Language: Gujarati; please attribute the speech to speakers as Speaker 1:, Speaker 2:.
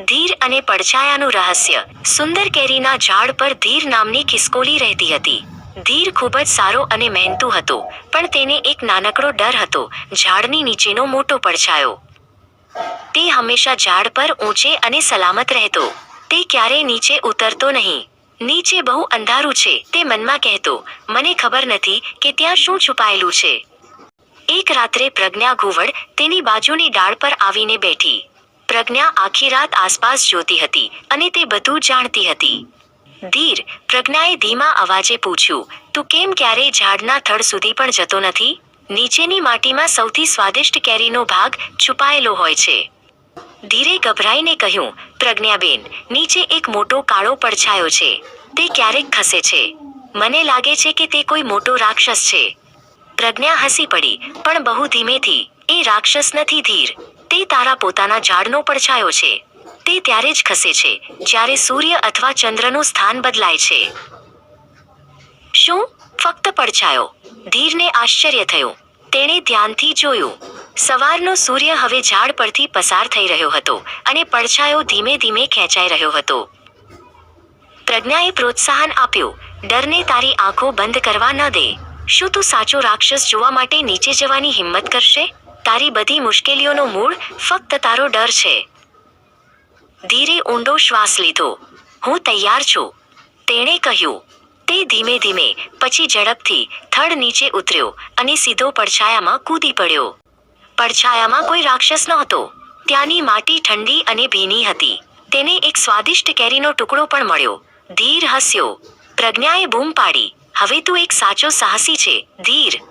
Speaker 1: ધીર અને પડછાયાનું રહસ્ય. સુંદર કેરીના ઝાડ પર ધીર નામની ખિસકોલી રહેતી હતી. ધીર ખૂબ જ સારો અને મહેનતુ હતો, પણ તેને એક નાનકડો ડર હતો, ઝાડની નીચેનો મોટો પડછાયો. તે હંમેશા ઝાડ પર ઊંચે અને સલામત રહેતો. તે ક્યારેય નીચે ઉતરતો નહીં. નીચે બહુ અંધારું છે, તે મનમાં કહેતો, મને ખબર નથી કે ત્યાં શું છુપાયેલું છે. એક રાત્રે પ્રજ્ઞા ઘુવડ તેની બાજુની ડાળ પર આવીને બેઠી. પ્રજ્ઞા આખી રાત આસપાસ જોતી હતી અને તે બધું જાણતી હતી. ધીર, પ્રજ્ઞાએ ધીમા અવાજે પૂછ્યું, તું કેમ ક્યારેય ઝાડના થડ સુધી પણ જતો નથી? નીચેની માટીમાં સૌથી સ્વાદિષ્ટ કેરીનો ભાગ છુપાયેલો હોય છે. ધીરે ગભરાઈને કહ્યું, પ્રજ્ઞાબેન, નીચે એક મોટો કાળો પડછાયો છે. તે ક્યારેક ખસે છે. મને લાગે છે કે તે કોઈ મોટો રાક્ષસ છે. પ્રજ્ઞા હસી પડી, પણ બહુ ધીમેથી, એ રાક્ષસ નથી ધીર. તે તારા પોતાના ઝાડનો પડછાયો છે. તે ત્યારે જ ખસે છે, જ્યારે સૂર્ય અથવા ચંદ્રનું સ્થાન બદલાય છે. શું? ફક્ત પડછાયો. ધીરને આશ્ચર્ય થયું. તેણે ધ્યાનથી જોયું. સવારનો સૂર્ય હવે ઝાડ પરથી પસાર થઈ રહ્યો હતો અને પડછાયો ધીમે ધીમે ખેંચાઈ રહ્યો હતો. પ્રજ્ઞાએ પ્રોત્સાહન આપ્યું. ડરને તારી આંખો બંધ કરવા ન દે. શું તું સાચો રાક્ષસ જોવા માટે નીચે જવાની હિંમત કરશે? તારી બધી મુશ્કેલીઓનો મૂળ ફક્ત તારો ડર છે. ધીરે ઊંડો શ્વાસ લીધો. હું તૈયાર છું. તેણે કહ્યું, તે ધીમે ધીમે પછી ઝડપથી થડ નીચે ઉતર્યો અને સીધો પડછાયામાં કૂદી પડ્યો. પડછાયામાં કોઈ રાક્ષસ નહોતો. ત્યાંની માટી ઠંડી અને ભીની હતી. તેને એક સ્વાદિષ્ટ કેરીનો ટુકડો પણ મળ્યો. ધીર હસ્યો. પ્રજ્ઞાએ બૂમ પાડી. હવે તું એક સાચો સાહસી છે. ધીર.